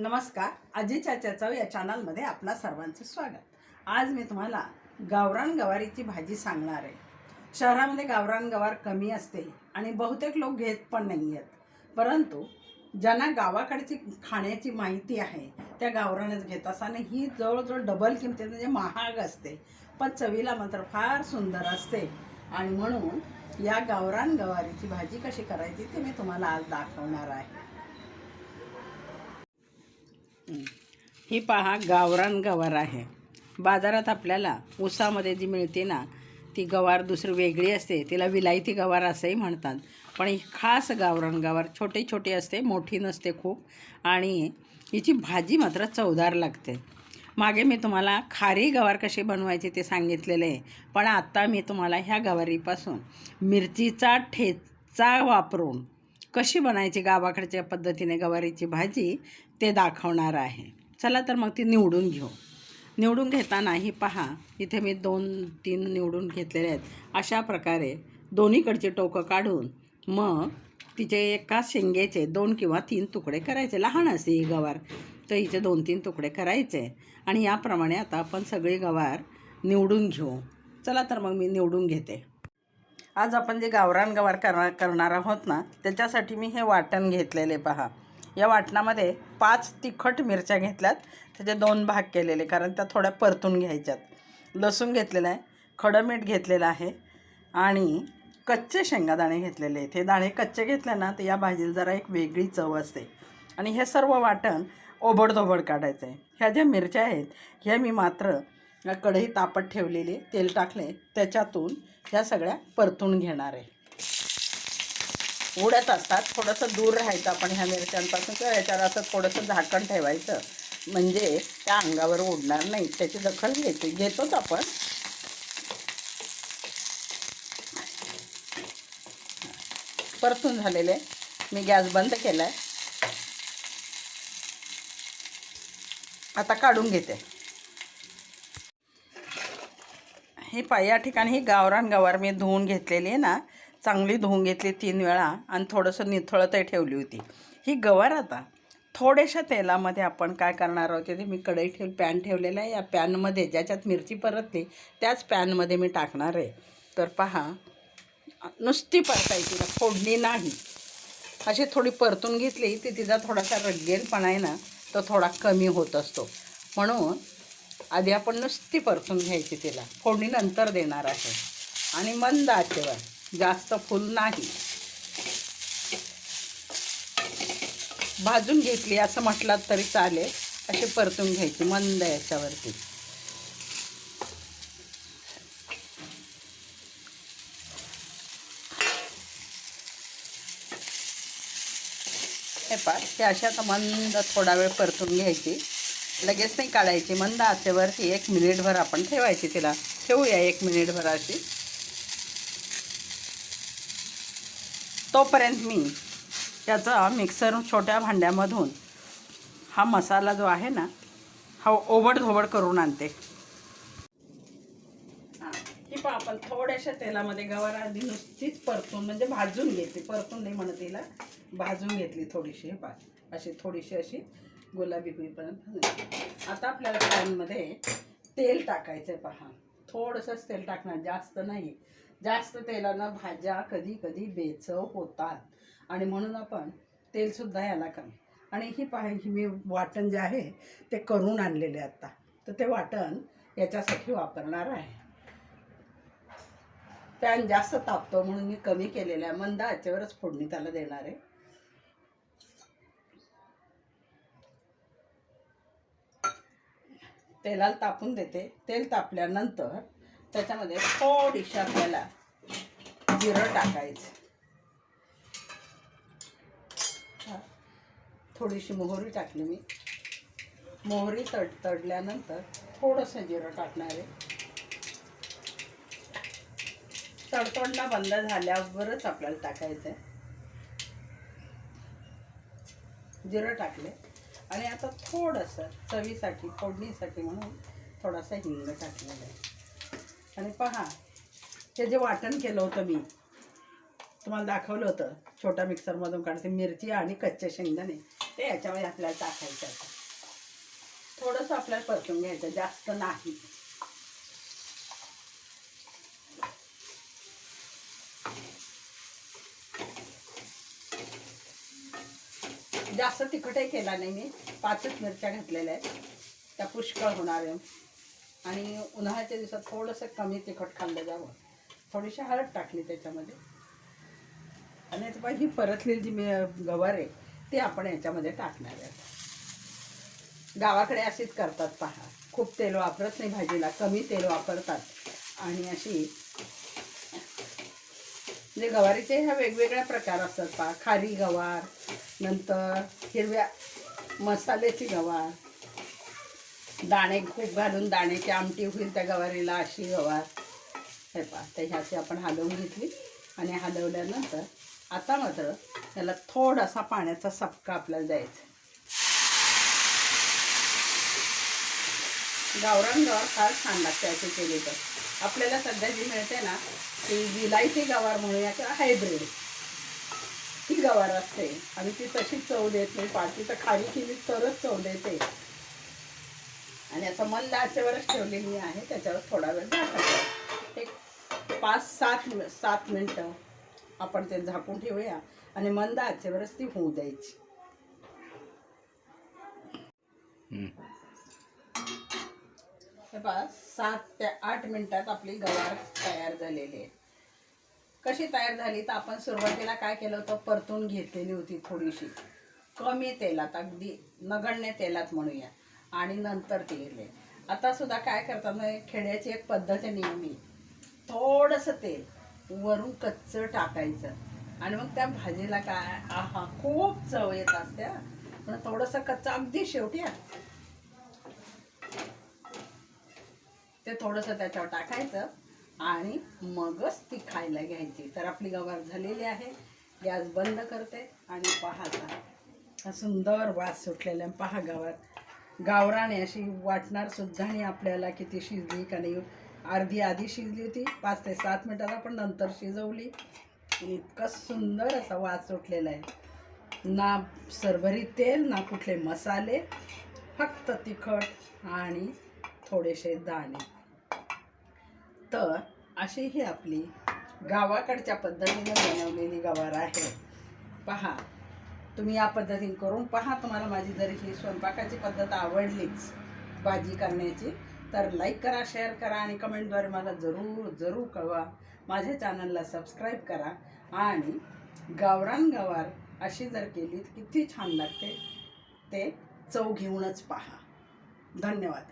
नमस्कार अजितच्या चव या चॅनलमध्ये आपला सर्वांचं स्वागत. आज मी तुम्हाला गावरान गवारीची भाजी सांगणार आहे. शहरामध्ये गावरान गवार कमी असते आणि बहुतेक लोक घेत पण नाही आहेत परंतु ज्यांना गावाकडची खाण्याची माहिती आहे त्या गावरानच घेत असताना ही जवळजवळ डबल किमतीत म्हणजे महाग असते. पण चवीला मात्र फार सुंदर असते. आणि म्हणून या गावरान गवारीची भाजी कशी करायची ते मी तुम्हाला आज दाखवणार आहे. ही पहा गावरान गवार आहे. बाजारात आपल्याला ऊसामध्ये जी मिळते ना ती गवार दुसरी वेगळी असते. तिला विलायती गवार असंही म्हणतात. पण ही खास गावरान गवार छोटी छोटी असते मोठी नसते खूप. आणि हिची भाजी मात्र चवदार लागते. मागे मी तुम्हाला खारी गवार कशी बनवायची ते सांगितलेले आहे. पण आत्ता मी तुम्हाला ह्या गवारीपासून मिरचीचा ठेचा वापरून कशी बनायची गावाकडच्या पद्धतीने गवारीची भाजी ते दाखवणार आहे. चला तर मग ती निवडून घेऊ. निवडून घेताना ही पहा इथे मी दोन तीन निवडून घेतलेले आहेत. अशा प्रकारे दोन्हीकडचे टोकं काढून मग तिचे एका शेंगेचे दोन किंवा तीन तुकडे करायचे. लहान असते ही गवार. तर हिचे दोन तीन तुकडे करायचे. आणि याप्रमाणे आता आपण सगळी गवार निवडून घेऊ. चला तर मग मी निवडून घेते. आज आपण जे गावरान गवार करणार करणार आहोत ना त्याच्यासाठी मी हे वाटण घेतलेले पहा. या वाटणामध्ये पाच तिखट मिरच्या घेतल्यात. त्याचे दोन भाग केलेले कारण त्या थोड्या परतून घ्यायच्यात. लसूण घेतलेलं आहे खडं मीठ घेतलेलं आहे आणि कच्चे शेंगादाणे घेतलेले आहेत. हे दाणे कच्चे घेतले ना तर या भाजीला जरा एक वेगळी चव असते. आणि हे सर्व वाटण ओबडधोबड काढायचं आहे ह्या ज्या मिरच्या आहेत ह्या मी मात्र कढई तापत ठेवलेली तेल टाकले त्याच्यातून ह्या सगळ्या परतून घेणार आहे. उडत असतात थोडंसं दूर राहायचं आपण ह्या मिरच्यांपासून किंवा ह्याच्यावर असं थोडंसं झाकण ठेवायचं म्हणजे त्या अंगावर उडणार नाही. त्याची दखल घ्यायची घेतोच आपण. परतून झालेले मी गॅस बंद केला आहे आता काढून घेते. ही पा या ठिकाणी ही गावरान गवार मी धुवून घेतलेली आहे ना चांगली धुवून घेतली तीन वेळा आणि थोडंसं निथळतही ठेवली होती. ही गवार आता थोड्याशा तेलामध्ये आपण काय करणार आहोत ते मी कढई ठेव पॅन ठेवलेला आहे. या पॅनमध्ये ज्याच्यात मिरची परतली त्याच पॅनमध्ये मी टाकणार आहे. तर पहा नुसती परतायची ना फोडणी नाही. अशी थोडी परतून घेतली ती तिचा थोडासा रग्गेलपणा आहे ना तो थोडा कमी होत असतो. म्हणून आधी आपण नुसती परतून घ्यायची तिला. फोडणी नंतर देणार आहे. आणि मंद आचेवर. जास्त फुल नाही. भाजून घेतली असं म्हटलं तरी चालेल. अशी परतून घ्यायची मंद याच्यावरती. हे पा हे अशा तर मंद थोडा वेळ परतून घ्यायची. लगेच नाही काढायची मंद आचेवरती एक मिनिटभर आपण ठेवायची तिला. ठेवूया एक मिनिटभर अशी. तोपर्यंत मी त्याचा मिक्सर छोट्या भांड्यामधून हा मसाला जो आहे ना हा ओबड धोबड करून आणते. हां पण आपण थोड्याशा तेलामध्ये गवार आधी नुसतीच परतून म्हणजे भाजून घेतली परतून नाही म्हणत तिला भाजून घेतली थोडीशी हे पा अशी थोडीशी अशी गुलाबी होईपर्यंत भाजून. आता आपल्याला पॅनमध्ये तेल टाकायचं आहे पहा. थोडंसंच तेल टाकणार जास्त नाही. जास्त तेलानं भाज्या कधी कधी बेचव होतात. आणि म्हणून आपण तेलसुद्धा याला कमी. आणि ही पहा ही मी वाटण जे आहे ते करून आणलेले आत्ता तर ते वाटण याच्यासाठी वापरणार आहे. पॅन जास्त तापतो म्हणून मी कमी केलेलं आहे. मंद आचेवरच फोडणी त्याला देणार आहे. तेलाला तापून देते. तेल तापल्यानंतर त्याच्यामध्ये थोडीशी आपल्याला जिरं टाकायचं. थोडीशी मोहरी टाकली मी. मोहरी तड तडल्यानंतर थोडंसं जिरं टाकणार आहे. तडतडणं बंद झाल्यावरच आपल्याला टाकायचं आहे जिरं टाकले. आणि आता थोडंसं चवीसाठी फोडणीसाठी म्हणून थोडासा हिंग टाकलेला आहे. आणि पहा ते जे वाटण केलं होतं मी तुम्हाला दाखवलं होतं छोट्या मिक्सरमधून काढते मिरची आणि कच्चे शेंगदाणे ते याच्यामध्ये आपल्याला टाकायचं आता थोडंसं आपल्याला परतून घ्यायचं जास्त नाही. जास्त तिखटही केला नाही मी. पाचच मिरच्या घातलेल्या आहेत. त्या पुष्कळ होणार आहे आणि उन्हाळ्याच्या दिवसात थोडंसं कमी तिखट खाल्लं जावं. थोडीशी हळद टाकली त्याच्यामध्ये. आणि आता ही परतलेली जी मी गवार आहे ती आपण याच्यामध्ये टाकणार आहे. गावाकडे अशीच करतात पहा. खूप तेल वापरत नाही भाजीला कमी तेल वापरतात. आणि अशी म्हणजे गवारीचे ह्या वेगवेगळ्या प्रकार असतात पहा. खारी गवार नंतर हिरव्या मसाल्याची गवार. दाणे खूप घालून दाण्याची आमटी होईल त्या गवारीला अशी गवार. हे पहा त्याच्याशी आपण हलवून घेतली आणि हलवल्यानंतर आता मात्र त्याला थोडासा पाण्याचा सपका आपल्याला द्यायचा गावरान गवार फार छान लागते असे केले तर. आपल्याला सध्या जी मिळते ना ती विलायती गवार म्हणूया किंवा हायब्रिड. ती गवार असते. आणि ती तशी चव देत. नाही पाठी तर खाली केली तरच चव देते. आणि असं मंद आचेवरच ठेवलेली आहे. त्याच्यावर थोडा वेळ झाकायचा एक पाच सात सात मिनटं आपण ते झाकून ठेवूया. आणि मंद आचेवरच ती होऊ द्यायची. हे सात ते आठ मिनिटात आपली गवार तयार झालेली आहे. कशी तयार झाली तर आपण सुरुवातीला काय केलं होतं? परतून घेतलेली होती थोडीशी. कमी तेलात अगदी नगण्य तेलात म्हणूया. आणि नंतर तेल. आता सुद्धा काय करताना खेड्याची एक पद्धत आहे नेहमी. थोडंसं तेल वरून कच्चं टाकायचं. आणि मग त्या भाजीला काय आहा खूप चव येत असते पण थोडंसं कच्चं अगदी शेवटी ते थोडंसं त्याच्यावर टाकायचं. आणि मगच ती खायला घ्यायची. तर आपली गवार झालेली आहे. गॅस बंद करते आणि पहा हा सुंदर वास सुटलेला आहे. पहा गावात गावराने अशी वाटणार सुद्धा नाही आपल्याला किती शिजली का नाही. अर्धी आधी शिजली होती. पाच ते सात मिनटाला पण नंतर शिजवली. इतकं सुंदर असा वास सुटलेला आहे. ना सरभरी तेल ना कुठले मसाले. फक्त तिखट आणि थोडेसे दाणे. तर अशी ही आपली गावाकडच्या पद्धतीने बनवलेली गवार आहे. पहा तुम्ही या पद्धतीने करून पहा तुम्हाला माझी जरी ही स्वयंपाकाची पद्धत आवडलीच भाजी करण्याची तर लाईक करा शेअर करा आणि कमेंटद्वारे मला जरूर जरूर कळवा. माझ्या चॅनलला सबस्क्राईब करा आणि गावरान गवार अशी जर केली किती छान लागते. ते चव घेऊनच पहा. धन्यवाद.